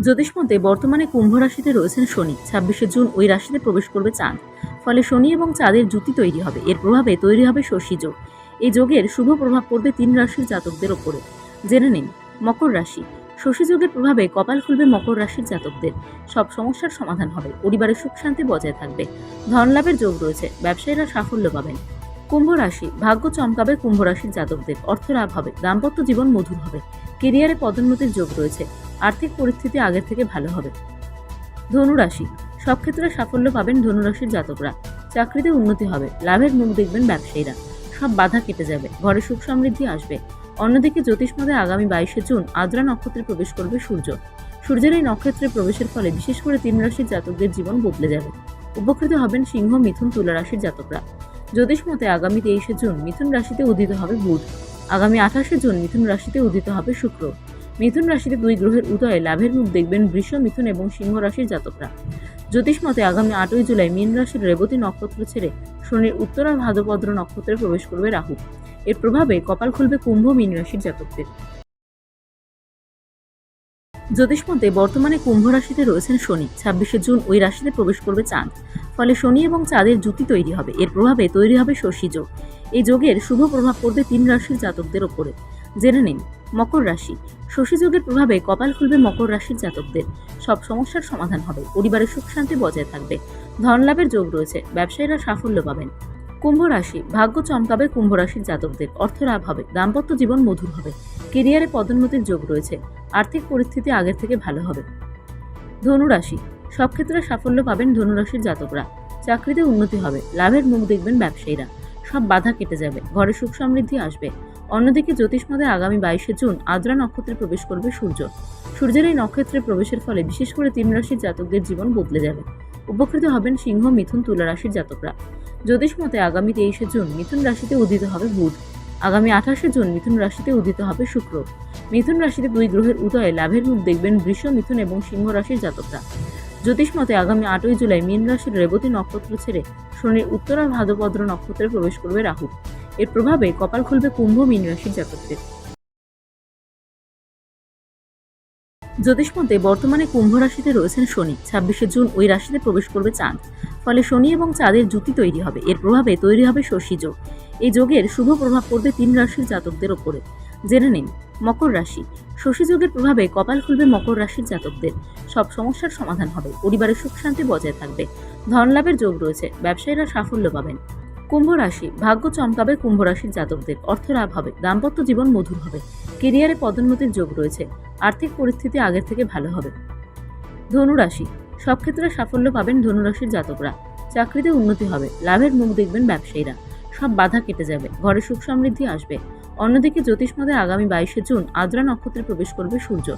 জ্যোতিষমতে বর্তমানে কুম্ভ রাশিতে রয়েছেন শনি। ছাব্বিশে জুন ওই রাশিতে প্রবেশ করবে চাঁদ। ফলে শনি এবং চাঁদের জুতি তৈরি হবে। এর প্রভাবে তৈরি হবে শশী যোগ। এই যোগের শুভ প্রভাব পড়বে তিন রাশির জাতকদের ওপরে। জেনে নিন, মকর রাশি। শশী যোগের প্রভাবে কপাল খুলবে মকর রাশির জাতকদের। সব সমস্যার সমাধান হবে। পরিবারের সুখ শান্তি বজায় থাকবে। ধনলাভের যোগ রয়েছে। ব্যবসায়ীরা সাফল্য পাবেন। কুম্ভ রাশি। ভাগ্য চমকাবে কুম্ভ রাশির জাতকদের। অর্থ লাভ হবে। দাম্পত্য জীবন মধুর হবে। কেরিয়ারে পদোন্নতির যোগ রয়েছে। আর্থিক পরিস্থিতি আগের থেকে ভালো হবে। ধনুরাশি, সব ক্ষেত্রে সাফল্য পাবেন ধনুরাশির জাতকরা। চাকরিতে উন্নতি হবে, লাভের মুখ দেখবেন ব্যবসায়ীরা। সব বাধা কেটে যাবে, ঘরে সুখ সমৃদ্ধি আসবে। অন্যদিকে জ্যোতিষমতে আগামী বাইশে জুন আদ্রা নক্ষত্রে প্রবেশ করবে সূর্য। সূর্যের এই নক্ষত্রে প্রবেশের ফলে বিশেষ করে তিন রাশির জাতকদের জীবন বদলে যাবে। উপকৃত হবেন সিংহ, মিথুন, তুলা রাশির জাতকরা। জ্যোতিষমতে আগামী তেইশে জুন মিথুন রাশিতে উদিত হবে বুধ। আগামী আঠাশে জুন মিথুন রাশিতে উদিত হবে শুক্র। মিথুন রাশিতে দুই গ্রহের উদয়ে লাভের মুখ দেখবেন বৃষ, মিথুন এবং সিংহ রাশির জাতকরা। জ্যোতিষ মতে আগামী আটই জুলাই মীন রাশির রেবতী নক্ষত্র ছেড়ে শনির উত্তরা ভাদ্রপদ্র নক্ষত্রে প্রবেশ করবে রাহু। এর প্রভাবে কপাল খুলবে কুম্ভ মীন রাশির জাতকদের। জ্যোতিষমতে বর্তমানে কুম্ভ রাশিতে রয়েছেন শনি। ছাব্বিশে জুন ওই রাশিতে প্রবেশ করবে চাঁদ। ফলে শনি এবং চাঁদের জুতি তৈরি হবে। এর প্রভাবে তৈরি হবে শশী যোগ। এই যোগের শুভ প্রভাব পড়বে তিন রাশির জাতকদের ওপরে। জেনে নিন, মকর রাশি। যোগের প্রভাবে কপাল খুলবে মকর রাশির জাতকদের। সব সমস্যার সমাধান হবে পরিবারের সুখ শান্তি বজায় থাকবে। ধন লাভের যোগ রয়েছে, ব্যবসায়ীরা সাফল্য পাবেন। কুম্ভ রাশি, ভাগ্য চমকাবে কুম্ভ রাশির জাতকদের, অর্থ লাভ হবে, দাম্পত্য জীবন মধুর হবে, কেরিয়ারে পদোন্নতির যোগ রয়েছে, আর্থিক পরিস্থিতি আগের থেকে ভালো হবে। ধনুরাশি, সব ক্ষেত্রে সাফল্য পাবেন ধনুরাশির জাতকরা, চাকরিতে উন্নতি হবে, লাভের মুখ দেখবেন ব্যবসায়ীরা, সব বাধা কেটে যাবে, ঘরে সুখ সমৃদ্ধি আসবে। অন্যদিকে জ্যোতিষমতে আগামী বাইশে জুন আদ্রা নক্ষত্রে প্রবেশ করবে সূর্য। সূর্যের এই নক্ষত্রে প্রবেশের ফলে বিশেষ করে তিন রাশির জাতকদের জীবন বদলে যাবে। উপকৃত হবেন সিংহ, মিথুন, তুলা রাশির জাতকরা। জ্যোতিষমতে আগামী তেইশে জুন মিথুন রাশিতে উদিত হবে বুধ। আগামী আঠাশে জুন মিথুন রাশিতে উদিত হবে শুক্র। মিথুন রাশিতে দুই গ্রহের উদয়ে লাভের মুখ দেখবেন বৃষ, মিথুন এবং সিংহ রাশির জাতকরা। জ্যোতিষমতে আগামী আটই জুলাই মীন রাশির রেবতী নক্ষত্র ছেড়ে শনির উত্তরা ভাদ্রপদ্র নক্ষত্রে প্রবেশ করবে রাহু। এর প্রভাবে কপাল খুলবে কুম্ভ মীন রাশির জাতকদের। জ্যোতিষমতে বর্তমানে কুম্ভ রাশিতে রয়েছেন শনি। ছাব্বিশে জুন ওই রাশিতে প্রবেশ করবে চাঁদ। ফলে শনি এবং চাঁদের জুতি তৈরি হবে। এর প্রভাবে তৈরি হবে শশী যোগ। এই যোগের শুভ প্রভাব পড়বে তিন রাশির জাতকদের ওপরে। জেনে নিন, মকর রাশি। শশী যোগের প্রভাবে কপাল খুলবে মকর রাশির জাতকদের। সব সমস্যার সমাধান হবে। পরিবারের সুখ শান্তি বজায় থাকবে। ধন লাভের যোগ রয়েছে। ব্যবসায়ীরা সাফল্য পাবেন। কুম্ভ রাশি, ভাগ্য চমকাবে কুম্ভ রাশির জাতকদের। অর্থ লাভ হবে, দাম্পত্য জীবন মধুর হবে। কেরিয়ারে পদোন্নতির যোগ রয়েছে, আর্থিক পরিস্থিতি আগের থেকে ভালো হবে। ধনুরাশি, সব ক্ষেত্রে সাফল্য পাবেন ধনুরাশির জাতকরা। চাকরিতে উন্নতি হবে, লাভের মুখ দেখবেন ব্যবসায়ীরা। সব বাধা কেটে যাবে, ঘরে সুখ সমৃদ্ধি আসবে। অন্যদিকে জ্যোতিষমতে আগামী বাইশে জুন আদ্রা নক্ষত্রে প্রবেশ করবে সূর্য।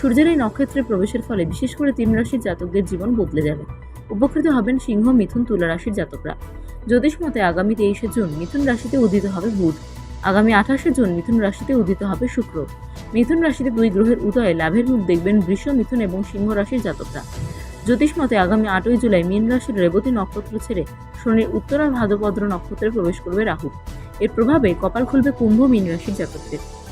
সূর্যের এই নক্ষত্রে প্রবেশের ফলে বিশেষ করে তিন রাশির জাতকদের জীবন বদলে যাবে। উপকৃত হবেন সিংহ মিথুন তুলা রাশির জাতকরা। জ্যোতিষমতে আগামী তেইশে জুন মিথুন রাশিতে উদিত হবে বুধ। আগামী আঠাশে জুন মিথুন রাশিতে উদিত হবে শুক্র। মিথুন রাশিতে দুই গ্রহের উদয়ে লাভের মুখ দেখবেন বৃষ মিথুন এবং সিংহ রাশির জাতকরা। জ্যোতিষমতে আগামী আটই জুলাই মীন রাশির রেবতী নক্ষত্র ছেড়ে শনির উত্তরা ভাদ্রপদ্র নক্ষত্রে প্রবেশ করবে রাহু। এর প্রভাবে কপাল খুলবে কুম্ভ মীন রাশির জাতকদের।